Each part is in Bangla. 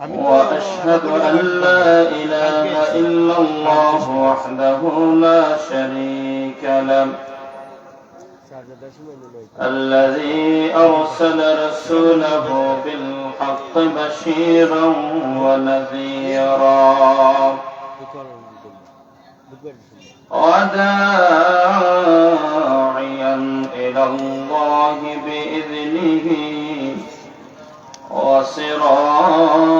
وأشهد أن لا إله إلا الله وحده لا شريك له. الذي أرسل رسوله بالحق بشيرا ونذيرا. وداعيا إلى الله بإذنه وسراجا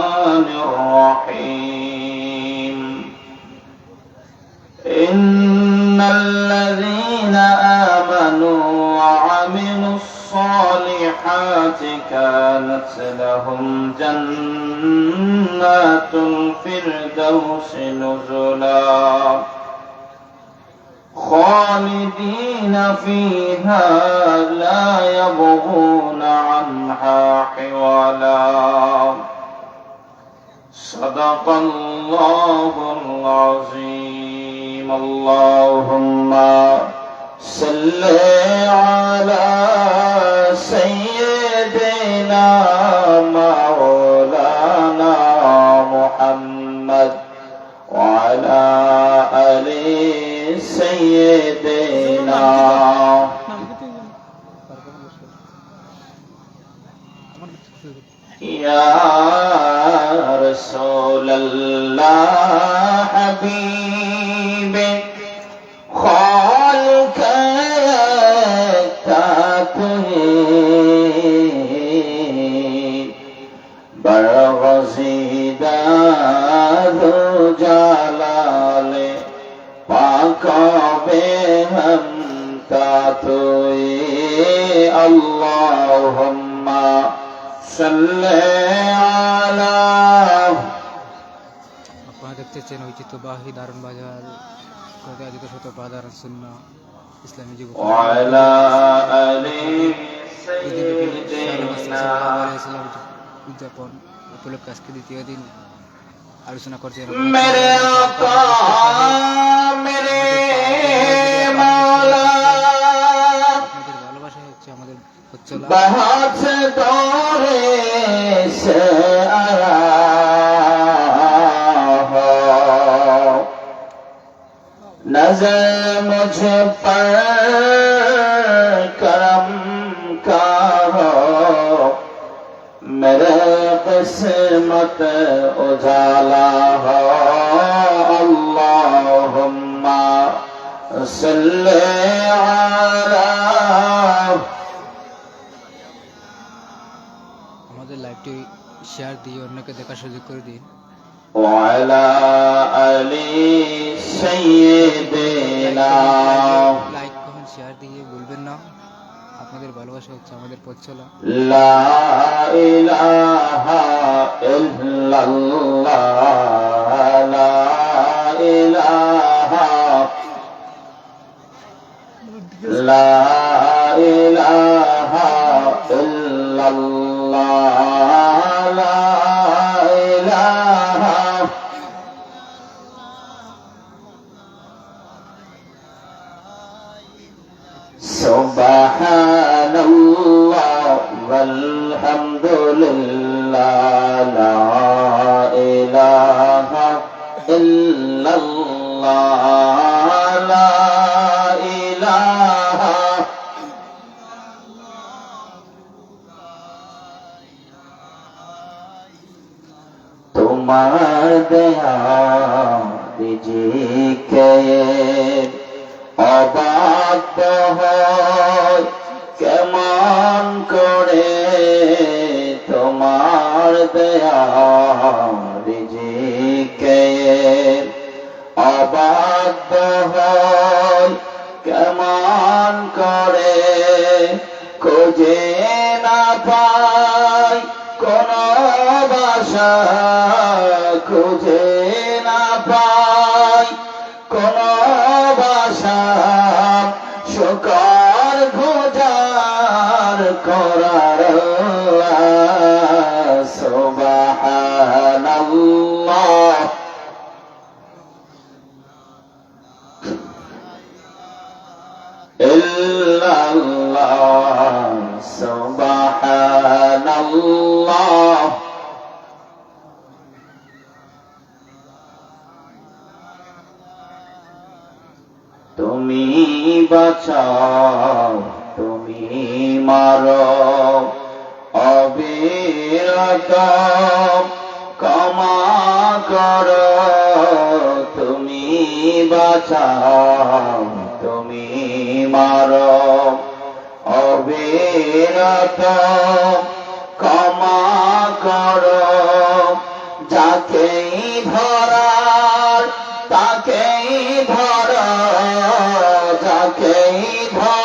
كانت لهم جنات الفردوس نزلا. خالدين فيها لا يبغون عنها حولا صدق الله العظيم. اللهم صل على سيدنا مولانا محمد وعلى آل سيدنا يا رسول الله حبيبي দেখছেন ঐতিহ্যবাহী দারুণবাজার থেকে শত বাজার শূন্য ইসলামী যুব উদযাপন উপলক্ষে আজকে দ্বিতীয় দিন আলোচনা করছে ভালোবাসা হচ্ছে আমাদের হচ্ছে मुझे पर करम करो मेरे किस्मत उजाला আমাদের লাইভটি শেয়ার দিয়ে অন্যকে দেখা সুযোগ করে দিন। ওয়ালা আলী সাইয়েদেনা দিয়ে ভুলবেন না। আপনাদের ভালোবাসা হচ্ছে আমাদের পথ চলা। লা ইলাহা ইল্লাল্লাহ। লা ইলাহা লা ইলাহা ইল্লাল্লাহ। Então vai. কেমন করে খোঁজে না পাই কোন বাসা খোঁজে না পাই। তুমি বাঁচাও, তুমি মারো। অবিরত ক্ষমা করো, তুমি বাঁচাও, তুমি মারো। অবিরত ক্ষমা করো, যাকেই ধরার তাকেই ধর যাকেই ধরার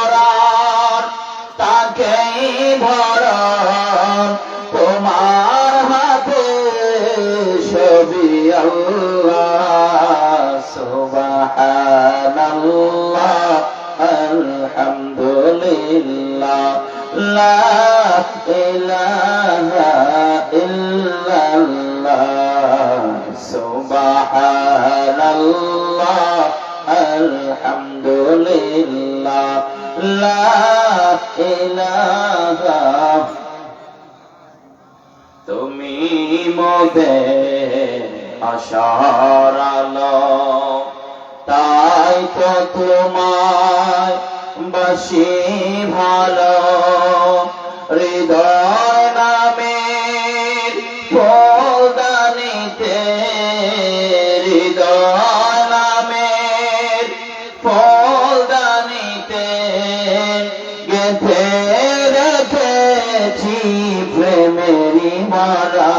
আলো তাই তো তোমায় বাসি ভালো। হৃদয় নামে পদানিতে হৃদয় নামে পদানিতে গেথে রেখেছি প্রেমেরি মারা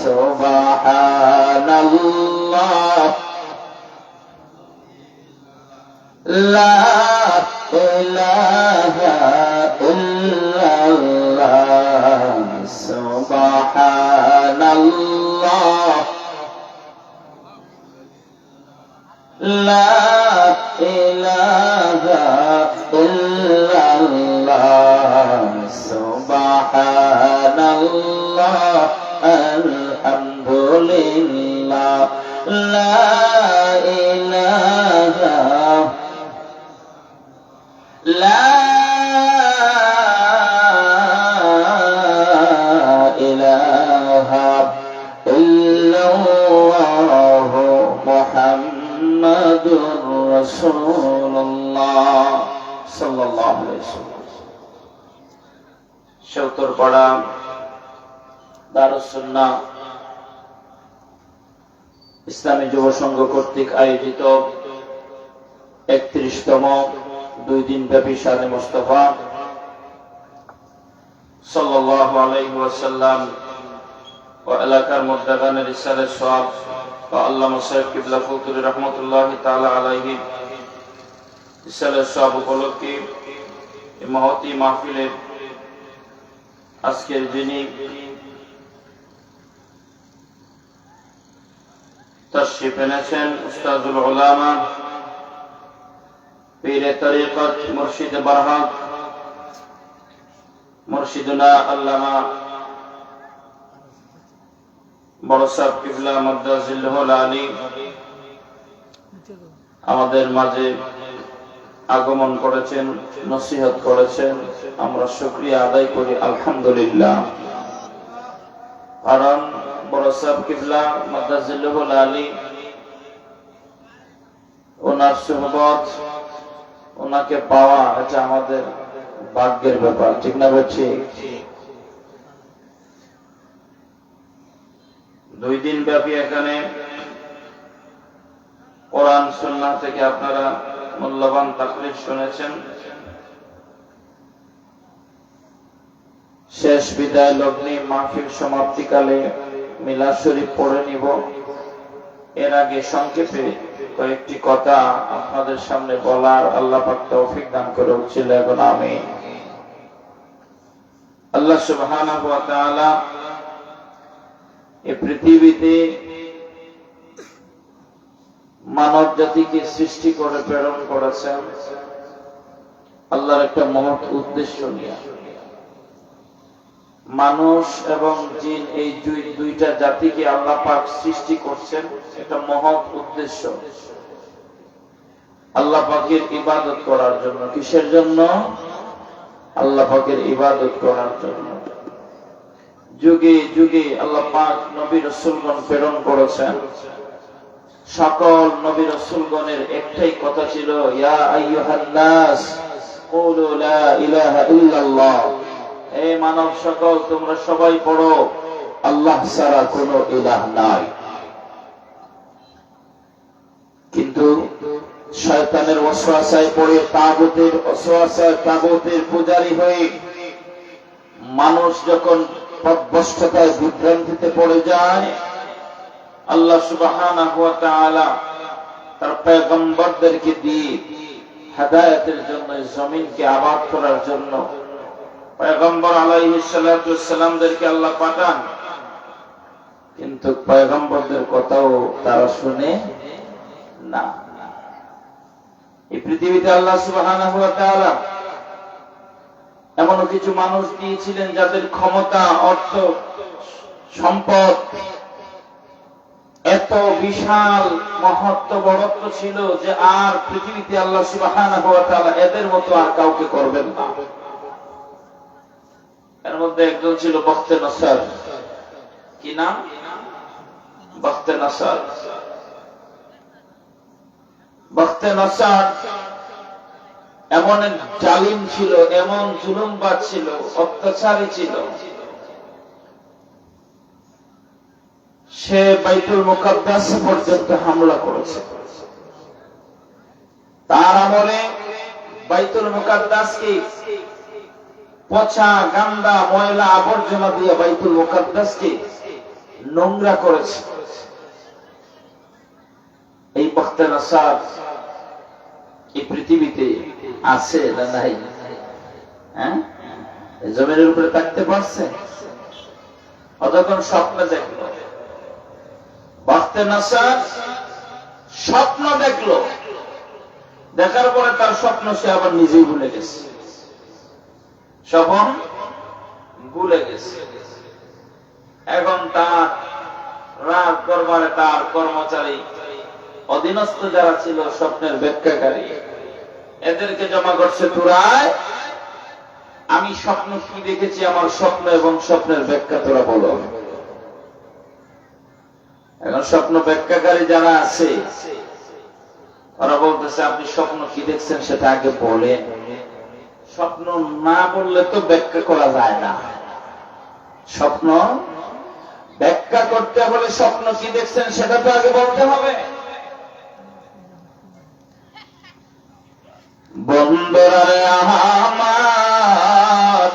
সুবহানাল্লাহ لا إله إلا الله. سبحان الله لا إله إلا الله سبحان الله. الحمد لله. لا ইসলামী যুব সংঘ কর্তৃক আয়োজিত একত্রিশতম দুই দিন ব্যাপী সাদে মোস্তফা সাল্লাহ আলাইহাল্লাম এলাকার মধ্যে গানের ইসারের সব ও আল্লামা সাহেব কিবলা ফতুরি রহমতুল্লাহ তাআলা আলাইহি ইসালের সব উপলক্ষে মহতি মাহফিলের আজকের যিনি তশরিফ এনেছেন উস্তাদুল উলামা পীরে তরিকত মুর্শিদ বারহাক মুর্শিদুনা আল্লামা বড় সাহেব কিবলা মদ্দাজিল্লাহুল আলী। আমাদের মাঝে আগমন করেছেন, নসিহত করেছেন। আমরা শুকরিয়া আদায় করি, আলহামদুলিল্লাহ। কারণ বড় সাহেব কিবলা মদ্দাজিল্লাহুল আলী, ওনার সুহবত, ওনাকে পাওয়া এটা আমাদের ভাগ্যের ব্যাপার। ঠিক না বলছি? দুই দিন ব্যাপী এখানে কোরআন, সুন্নাহ থেকে আপনারা মূল্যবান তাকলিফ শুনেছেন। শেষ বিদায় লগ্নে মাহফিল সমাপ্তিকালে মিলাদ শরীফ পড়ে নিব। এর আগে সংক্ষেপে কয়েকটি কথা আপনাদের সামনে বলার আল্লাহ পাক তৌফিক দান করে উঠছিল এখন আমি আল্লাহ তাআলা এই পৃথিবীতে মানব জাতিকে সৃষ্টি করে, প্রেরণ করেছেন আল্লাহর একটা মহৎ উদ্দেশ্য নিয়ে। মানুষ এবং জিন এই দুইটা জাতিকে আল্লাহ পাক সৃষ্টি করছেন একটা মহৎ উদ্দেশ্য। আল্লাহ পাকের ইবাদত করার জন্য, কিসের জন্য? আল্লাহ পাকের ইবাদত করার জন্য। যুগে যুগে আল্লাহ পাক নবী রসুলগণ প্রেরণ করেছেন। সকল নবী রসুলগণের একটাই কথা ছিল, ইয়া আইয়ুহান নাস কুলু লা ইলাহা ইল্লাল্লাহ। হে মানব সকল, তোমরা সবাই পড়ো, আল্লাহ ছাড়া কোনো ইলাহ নাই। কিন্তু শয়তানের অসহায় পড়ে তাগুতের অসহায় তাগুতের পূজারী হয়ে মানুষ যখন পদভ্রষ্টতায় বিভ্রান্তিতে পড়ে যায়। আল্লাহ তাআলা তার পয়গম্বরদেরকে দিয়ে হেদায়েতের জন্য, জমিনকে আবাদ করার জন্য পয়গম্বর সালাতু আল্লাহ পাঠান। কিন্তু পয়গম্বরদের কথাও তারা শুনে না। এই পৃথিবীতে আল্লাহ তাআলা এমন কিছু মানুষ দিয়েছিলেন যাদের ক্ষমতা, অর্থ, সম্পদ এত বিশাল মহত্ব, বড়ত্ব ছিল যে আর পৃথিবীতে আল্লাহ সুবহানাহু এদের মতো আর কাউকে করবেন না। এর মধ্যে একজন ছিল বখতে নসর। কি নাম? বখতে নসর। বখতে নসর এমন এক জালিম ছিল, এমন জুলুমবাজ ছিল, অত্যাচারী ছিল। সে বাইতুল মুকাদ্দাস পর্যন্ত হামলা করেছে। তার আমলে বাইতুল মুকাদ্দাসকে পচা গান্দা ময়লা আবর্জনা দিয়ে বাইতুল মুকাদ্দাসকে নোংরা করেছে। এই বখতে নাসার এই পৃথিবীতে আছে না নাই? হ্যাঁ? এই জমিনের উপরে থাকতে পারছে? অতক্ষণ স্বপ্ন দেখল। বাঁচতে নাসার স্বপ্ন দেখল। দেখার পরে তার স্বপ্ন সে আবার নিজেই ভুলে গেছে। স্বপন ভুলে গেছে। এখন তার রাত দরবারে তার কর্মচারী, অধীনস্থ যারা ছিল, স্বপ্নের ব্যাখ্যাকারী এদেরকে জমা করছে তুরায় আমি স্বপ্ন কি দেখেছি, আমার স্বপ্ন এবং স্বপ্নের ব্যাখ্যা তোরা বলো। এখন স্বপ্ন ব্যাখ্যাকারী যারা আছে, ওরা বলতেছে, আপনি স্বপ্ন কি দেখছেন সেটা আগে বলেন। স্বপ্ন না বললে তো ব্যাখ্যা করা যায় না। স্বপ্ন ব্যাখ্যা করতে হলে স্বপ্ন কি দেখছেন সেটা তো আগে বলতে হবে। বন্দরারে আমার।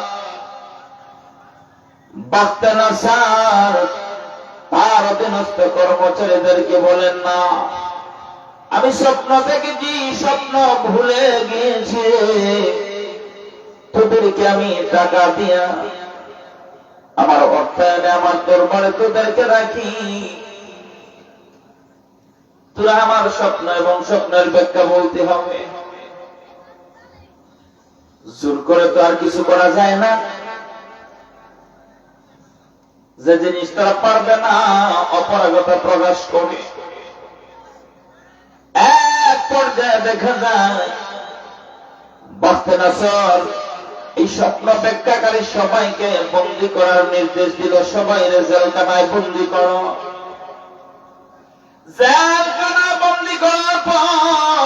বাক্তানা সার তার অধীনস্থ কর্মচারীদেরকে বলেন না। আমি স্বপ্ন দেখেছি, স্বপ্ন ভুলে গিয়েছি। তোদেরকে আমি টাকা দিয়া আমার অর্থায়নে, আমার দরবারে তোদেরকে রাখি। তোরা আমার স্বপ্ন এবং স্বপ্নের ব্যাখ্যা বলতে হবে। জোর করে তো আর কিছু করা যায় না। যে জিনিস তারা পারবে না, অপারগতা প্রকাশ করে এক পর্যায়ে দেখা যায় বাস্তে নাসর এই স্বপ্ন ব্যাখ্যাকারী সবাইকে বন্দি করার নির্দেশ দিল সবাই জেলখানায় বন্দি করো। জেলখানায় বন্দি করার পর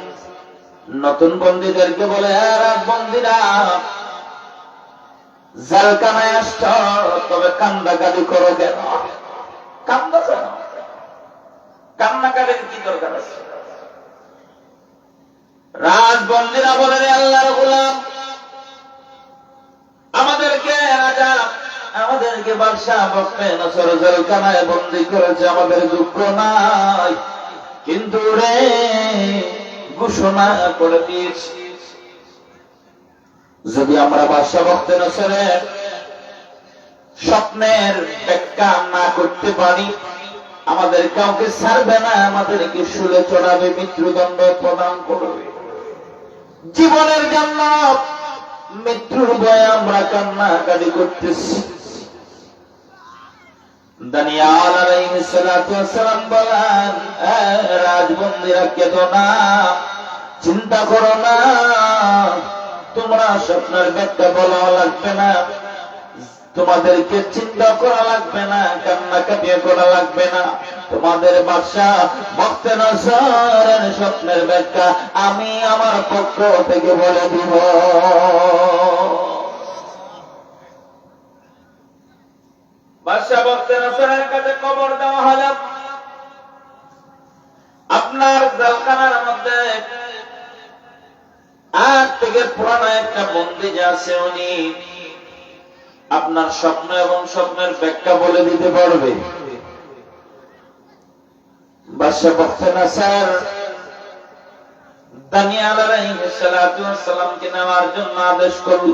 নতুন বন্দীদেরকে বলে "এ রাত বন্দীরা জেলখানায় আসছ, তবে কান্দা কান্দাকাটি করো কেন? কান্দা কেন কান্নাকাটির কি দরকার আছে? রাজবন্দীরা বলে, রে আল্লাহর গোলাম, আমাদেরকে রাজা, আমাদেরকে বাদশাহ বক্তে নসর জেলখানায় বন্দি করেছে, আমাদের দুঃখ নাই। কিন্তু রে ঘোষণা করে দিয়েছি। যদি আমরা বাদশাহ বক্তে নসরে স্বপ্নের ব্যাখ্যা না করতে পারি, আমাদের কাউকে ছাড়বে না, আমাদেরকে শুলে চড়াবে, মৃত্যুদণ্ড প্রদান করবে। জীবনের জন্য মৃত্যুর ভয়ে আমরা কান্নাকাটি করতেছি। চিন্তা করো না, তোমরা স্বপ্নের ব্যাখ্যা বলা লাগবে না, তোমাদেরকে চিন্তা করা লাগবে না কান্না কাটিয়ে করা লাগবে না, তোমাদের বাদশা ভক্তে নসরের স্বপ্নের ব্যাখ্যা আমি আমার পক্ষ থেকে বলে দিব। বাদশা ভক্তে নসরের কাছে খবর দেওয়া হল। আপনার জলখানার মধ্যে আগ থেকে পুরানো একটা বন্দি যে আছে উনি আপনার স্বপ্ন এবং স্বপ্নের ব্যাখ্যা বলে দিতে পারবে। বাদশাহ বক্তে স্যার, দানিয়াল আলাইহিস সালাতু ওয়াসসালামকে নেওয়ার জন্য আদেশ করল।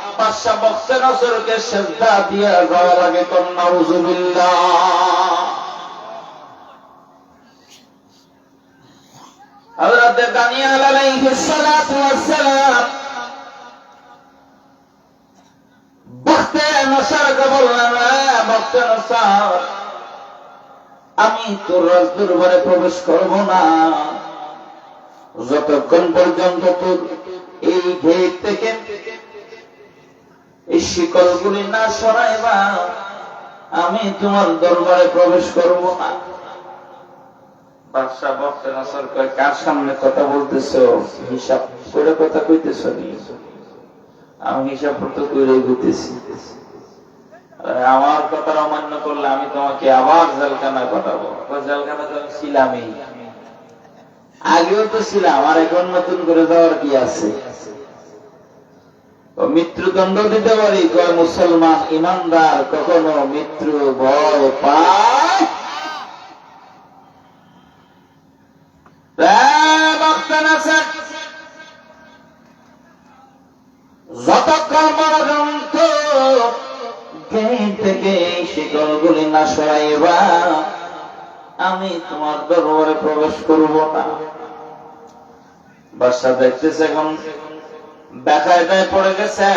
বাদশাহ বক্তে নসরকে শ্রদ্ধা দিয়ে যাওয়া লাগে কন্যা নসার, আমি তোর রাজ দরবারে প্রবেশ করব না। যতক্ষণ পর্যন্ত তোর এই গেট থেকে এই শিকলগুলি না সরাইবা আমি তোমার দরবারে প্রবেশ করব না। বাদশাহ বক্তে কার সামনে কথা হিসাব করে কথা আমি হিসাব করতে আমার কথা অমান্য করলে আমি তোমাকে আবার জেলখানায় পাঠাবো। কয়, জেলখানায় তো আমি আগেও তো ছিলাম আর এখন নতুন করে যাওয়ার কি আছে? মৃত্যুদণ্ড দিতে পারি, কয় মুসলমান ইমানদার, কখনো মৃত্যু ভয় পায়? এ যতক্ষণ পর্যন্ত গেট থেকে শিকলগুলি না সরাইবা, আমি তোমার দরবারে প্রবেশ করব না। বাসা দেখতেছে এখন বেকায়দায় পড়ে গেছে।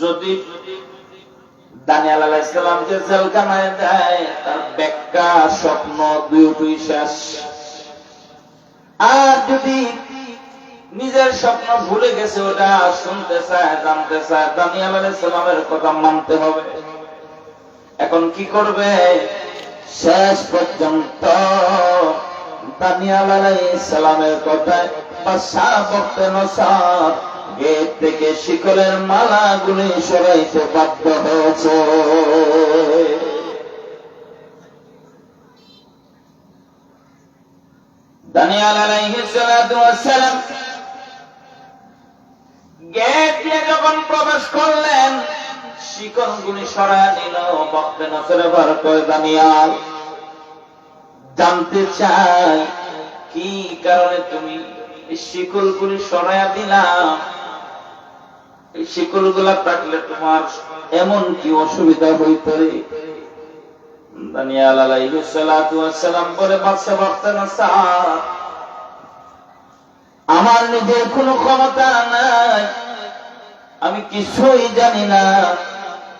যদি দানিয়াল আলাইসালামকে জেলখানায় দেয়, তার ব্যাখ্যা স্বপ্ন দুই শেষ। আর যদি নিজের স্বপ্ন ভুলে গেছে, ওটা শুনতে চায়, জানতে চায়, দানিয়াল আলাইসালামের কথা মানতে হবে। এখন কি করবে? শেষ পর্যন্ত দানিয়াল আলাইসালামের কথায় বাদশাহ গেট থেকে শিকলের মালাগুলি সরাইতে বাধ্য হয়েছে। দানিয়াল যখন প্রবেশ করলেন সরায় নিল দানিয়াল, জানতে চাই কি কারণে তুমি এই শিকলগুলি সরাইয়া দিলাম। এই শিকলগুলা থাকলে তোমার এমন কি অসুবিধা হইতে আমার নিজের কোনো ক্ষমতা নাই। আমি কিছুই জানি না।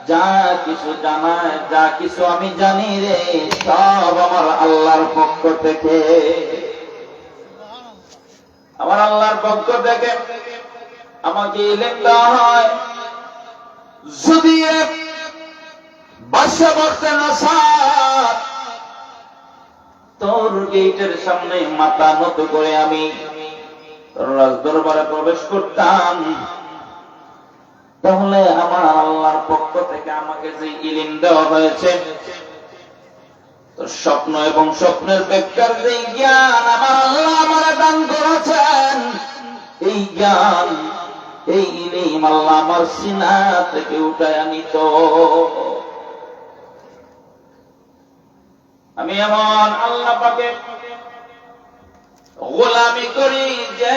যা কিছু জানায় যা কিছু আমি জানি রে, সব আমার আল্লাহর পক্ষ থেকে। আমার আল্লাহর পক্ষ থেকে আমাকে ইলেম দেওয়া হয়, যদি বাসা বক্তে নসার তোর গেটের সামনে মাথা নত করে আমি রাজ দরবারে প্রবেশ করতাম। তাহলে আমার আল্লাহর পক্ষ থেকে আমাকে যে ইলিম দেওয়া হয়েছে স্বপ্ন এবং স্বপ্নের ব্যাখ্যার যে জ্ঞান আমার আল্লাহ আমার দান করেছেন এই জ্ঞান এই নেই মাল্লা আমার সিনা থেকে উঠায় আনিত আমি এমন আল্লাহ পাকে গোলামি করি যে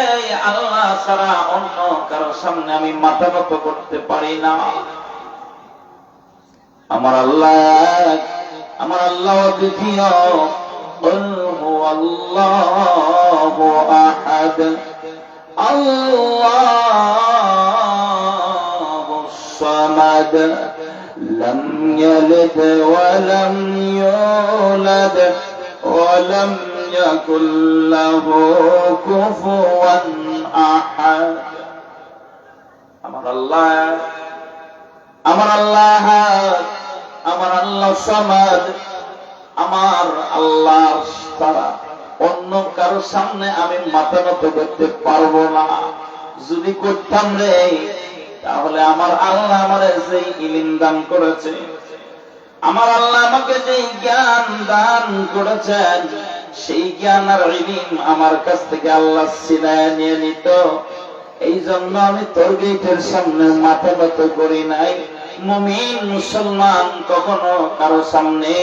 আল্লাহ সারা অন্য কারও সামনে আমি মাথা মতো করতে পারি না। আমার আল্লাহ আমার আল্লাহ দ্বিতীয় আল্লাহ الله الصمد لم يلد ولم يولد ولم يكن له كفوا أحد. أمر الله. أمر الله. أمر الله الصمد. أمر الله الصمد. অন্য কারও সামনে আমি মাথা নত করতে পারব না। যদি করতাম রে, তাহলে আমার আল্লাহ আমার যে ইলিম দান করেছে, আমার আল্লাহ আমাকে যে জ্ঞান দান করেছেন, সেই জ্ঞান আর ইলিম আমার কাছ থেকে আল্লাহ সিনায় নিয়ে নিত। এই জন্য আমি তোর গেটের সামনে মাথা নত করি নাই। মুমিন মুসলমান কখনো কারও সামনে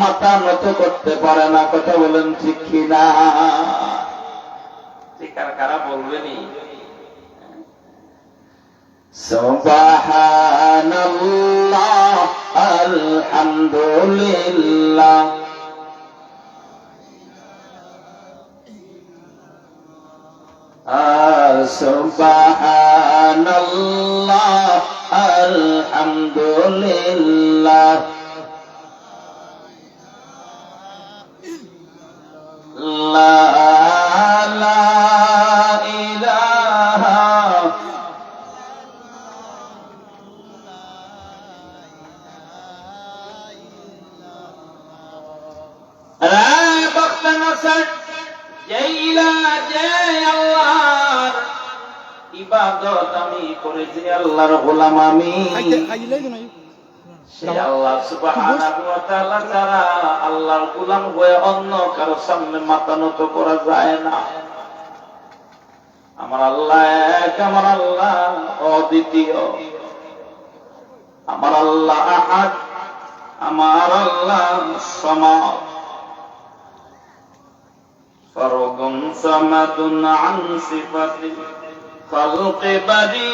মাথা নত করতে পারে না। কথা বলেন ঠিক কিনা? ঠিক আর কারা বলবেনি? সুবহানাল্লাহ আলহামদুলিল্লাহ। সুবহানাল্লাহ আলহামদুলিল্লাহ। লা ইলাহা রা বক্ত নসর জয় আল্লাহর ইবাদত আমি করেছি আল্লাহর গোলাম আমি সে আল্লাহ সুবহানাহু ওয়া তাআলা ছাড়া আল্লাহর গোলাম হয়ে অন্য কারো সামনে মাথা নত করা যায় না আমার আল্লাহ এক আমার আল্লাহ অদ্বিতীয় আমার আল্লাহ আহাদ আমার আল্লাহ সমাদ فرد صمد عن صفة ফালুকে বাড়ি